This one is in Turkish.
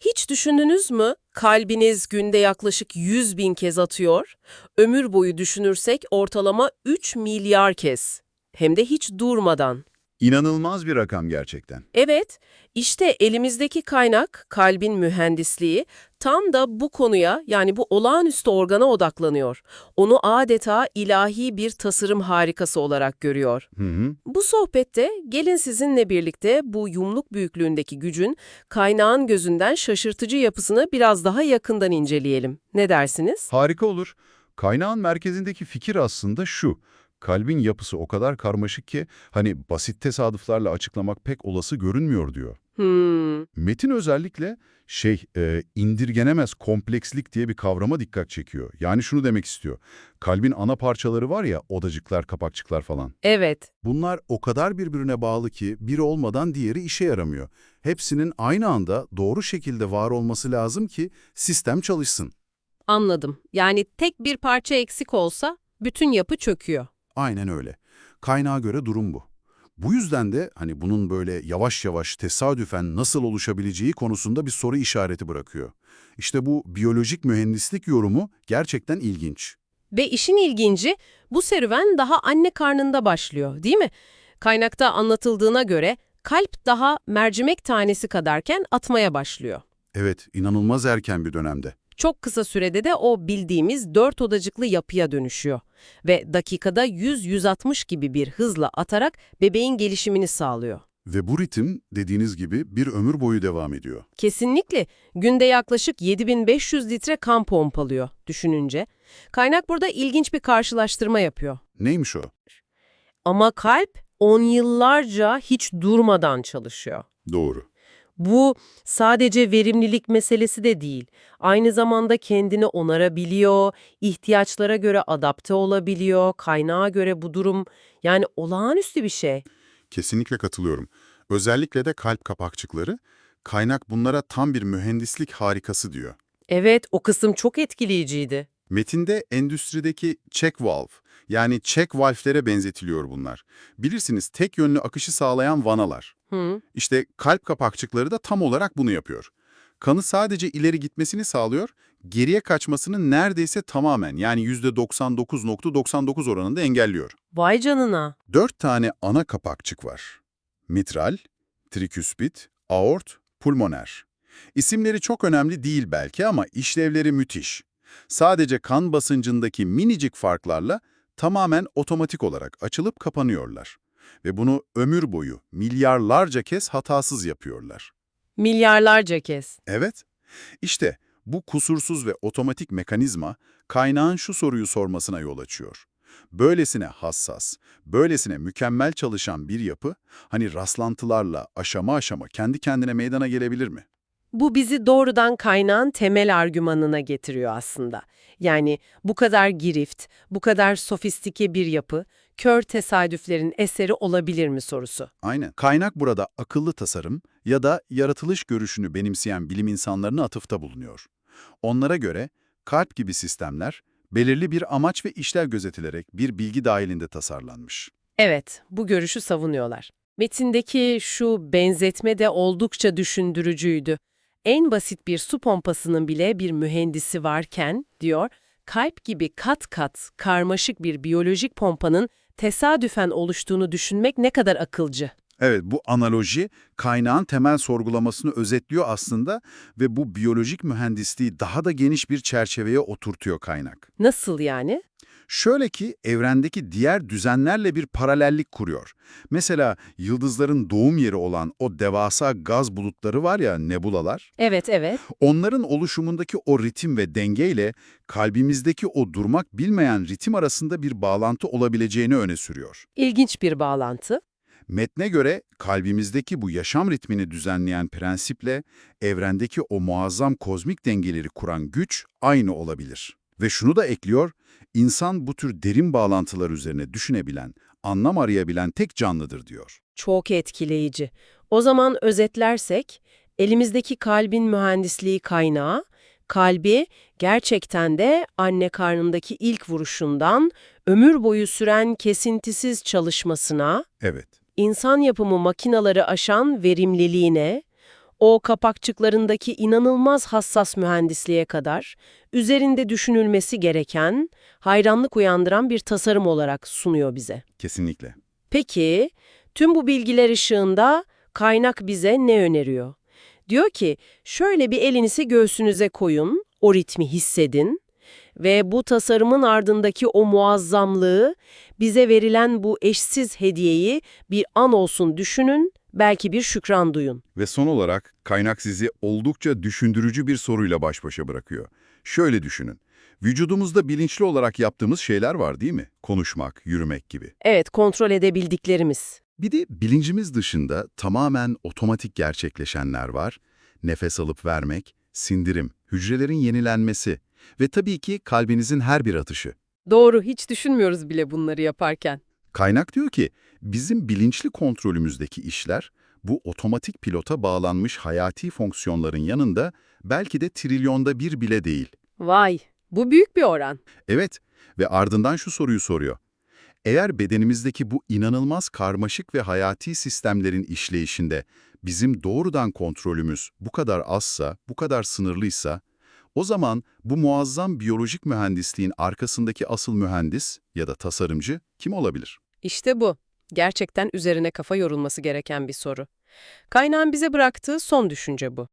Hiç düşündünüz mü? Kalbiniz günde yaklaşık 100 bin kez atıyor. Ömür boyu düşünürsek ortalama 3 milyar kez. Hem de hiç durmadan. İnanılmaz bir rakam gerçekten. Evet, işte elimizdeki kaynak, kalbin mühendisliği, tam da bu konuya yani bu olağanüstü organa odaklanıyor. Onu adeta ilahi bir tasarım harikası olarak görüyor. Hı hı. Bu sohbette gelin sizinle birlikte bu yumluk büyüklüğündeki gücün kaynağın gözünden şaşırtıcı yapısını biraz daha yakından inceleyelim. Ne dersiniz? Harika olur. Kaynağın merkezindeki fikir aslında şu. Kalbin yapısı o kadar karmaşık ki hani basit tesadüflerle açıklamak pek olası görünmüyor diyor. Hmm, Metin özellikle şey e, indirgenemez komplekslik diye bir kavrama dikkat çekiyor. Yani şunu demek istiyor. Kalbin ana parçaları var ya odacıklar, kapakçıklar falan. evet. Bunlar o kadar birbirine bağlı ki biri olmadan diğeri işe yaramıyor. Hepsinin aynı anda doğru şekilde var olması lazım ki sistem çalışsın. Anladım. Yani tek bir parça eksik olsa bütün yapı çöküyor. Aynen öyle. Kaynağa göre durum bu. Bu yüzden de hani bunun böyle yavaş yavaş tesadüfen nasıl oluşabileceği konusunda bir soru işareti bırakıyor. İşte bu biyolojik mühendislik yorumu gerçekten ilginç. Ve işin ilginci bu serüven daha anne karnında başlıyor değil mi? Kaynakta anlatıldığına göre kalp daha mercimek tanesi kadarken atmaya başlıyor. Evet, inanılmaz erken bir dönemde. Çok kısa sürede de o bildiğimiz dört odacıklı yapıya dönüşüyor. Ve dakikada 100-160 gibi bir hızla atarak bebeğin gelişimini sağlıyor. Ve bu ritim dediğiniz gibi bir ömür boyu devam ediyor. Kesinlikle günde yaklaşık 7500 litre kan pompalıyor düşününce. Kaynak burada ilginç bir karşılaştırma yapıyor. Neymiş o? Ama kalp 10 yıllarca hiç durmadan çalışıyor. Doğru. Bu sadece verimlilik meselesi de değil. Aynı zamanda kendini onarabiliyor, ihtiyaçlara göre adapte olabiliyor, kaynağa göre bu durum yani olağanüstü bir şey. Kesinlikle katılıyorum. Özellikle de kalp kapakçıkları, kaynak bunlara tam bir mühendislik harikası diyor. Evet, o kısım çok etkileyiciydi. Metinde endüstrideki check valve, yani check valve'lere benzetiliyor bunlar. Bilirsiniz tek yönlü akışı sağlayan vanalar. Hı. İşte kalp kapakçıkları da tam olarak bunu yapıyor. Kanı sadece ileri gitmesini sağlıyor, geriye kaçmasını neredeyse tamamen yani %99.99 oranında engelliyor. Vay canına. Dört tane ana kapakçık var. Mitral, triküspit, aort, pulmoner. İsimleri çok önemli değil belki ama işlevleri müthiş. Sadece kan basıncındaki minicik farklarla tamamen otomatik olarak açılıp kapanıyorlar. Ve bunu ömür boyu milyarlarca kez hatasız yapıyorlar. Milyarlarca kez. Evet, işte bu kusursuz ve otomatik mekanizma kaynağın şu soruyu sormasına yol açıyor. Böylesine hassas, böylesine mükemmel çalışan bir yapı, hani rastlantılarla aşama aşama kendi kendine meydana gelebilir mi? Bu bizi doğrudan kaynağın temel argümanına getiriyor aslında. Yani bu kadar girift, bu kadar sofistike bir yapı, kör tesadüflerin eseri olabilir mi sorusu. Aynen. Kaynak burada akıllı tasarım ya da yaratılış görüşünü benimseyen bilim insanlarına atıfta bulunuyor. Onlara göre kalp gibi sistemler belirli bir amaç ve işlev gözetilerek bir bilgi dahilinde tasarlanmış. Evet, bu görüşü savunuyorlar. Metindeki şu benzetme de oldukça düşündürücüydü. En basit bir su pompasının bile bir mühendisi varken, diyor, kalp gibi kat kat karmaşık bir biyolojik pompanın tesadüfen oluştuğunu düşünmek ne kadar akılcı. Evet, bu analoji kaynağın temel sorgulamasını özetliyor aslında ve bu biyolojik mühendisliği daha da geniş bir çerçeveye oturtuyor kaynak. Nasıl yani? Şöyle ki evrendeki diğer düzenlerle bir paralellik kuruyor. Mesela yıldızların doğum yeri olan o devasa gaz bulutları var ya nebulalar, Evet, evet. onların oluşumundaki o ritim ve dengeyle kalbimizdeki o durmak bilmeyen ritim arasında bir bağlantı olabileceğini öne sürüyor. İlginç bir bağlantı. Metne göre kalbimizdeki bu yaşam ritmini düzenleyen prensiple evrendeki o muazzam kozmik dengeleri kuran güç aynı olabilir. Ve şunu da ekliyor, insan bu tür derin bağlantılar üzerine düşünebilen, anlam arayabilen tek canlıdır diyor. Çok etkileyici. O zaman özetlersek, elimizdeki kalbin mühendisliği kaynağı, kalbi gerçekten de anne karnındaki ilk vuruşundan ömür boyu süren kesintisiz çalışmasına, Evet, insan yapımı makinaları aşan verimliliğine, o kapakçıklarındaki inanılmaz hassas mühendisliğe kadar üzerinde düşünülmesi gereken, hayranlık uyandıran bir tasarım olarak sunuyor bize. Kesinlikle. Peki, tüm bu bilgiler ışığında kaynak bize ne öneriyor? Diyor ki, şöyle bir elinizi göğsünüze koyun, o ritmi hissedin ve bu tasarımın ardındaki o muazzamlığı, bize verilen bu eşsiz hediyeyi bir an olsun düşünün, belki bir şükran duyun. Ve son olarak kaynak sizi oldukça düşündürücü bir soruyla baş başa bırakıyor. Şöyle düşünün. Vücudumuzda bilinçli olarak yaptığımız şeyler var değil mi? Konuşmak, yürümek gibi. Evet, kontrol edebildiklerimiz. Bir de bilincimiz dışında tamamen otomatik gerçekleşenler var. Nefes alıp vermek, sindirim, hücrelerin yenilenmesi ve tabii ki kalbinizin her bir atışı. Doğru, hiç düşünmüyoruz bile bunları yaparken. Kaynak diyor ki, bizim bilinçli kontrolümüzdeki işler, bu otomatik pilota bağlanmış hayati fonksiyonların yanında belki de trilyonda bir bile değil. Vay, bu büyük bir oran. Evet ve ardından şu soruyu soruyor. Eğer bedenimizdeki bu inanılmaz karmaşık ve hayati sistemlerin işleyişinde bizim doğrudan kontrolümüz bu kadar azsa, bu kadar sınırlıysa, o zaman bu muazzam biyolojik mühendisliğin arkasındaki asıl mühendis ya da tasarımcı kim olabilir? İşte bu. Gerçekten üzerine kafa yorulması gereken bir soru. Kaynağın bize bıraktığı son düşünce bu.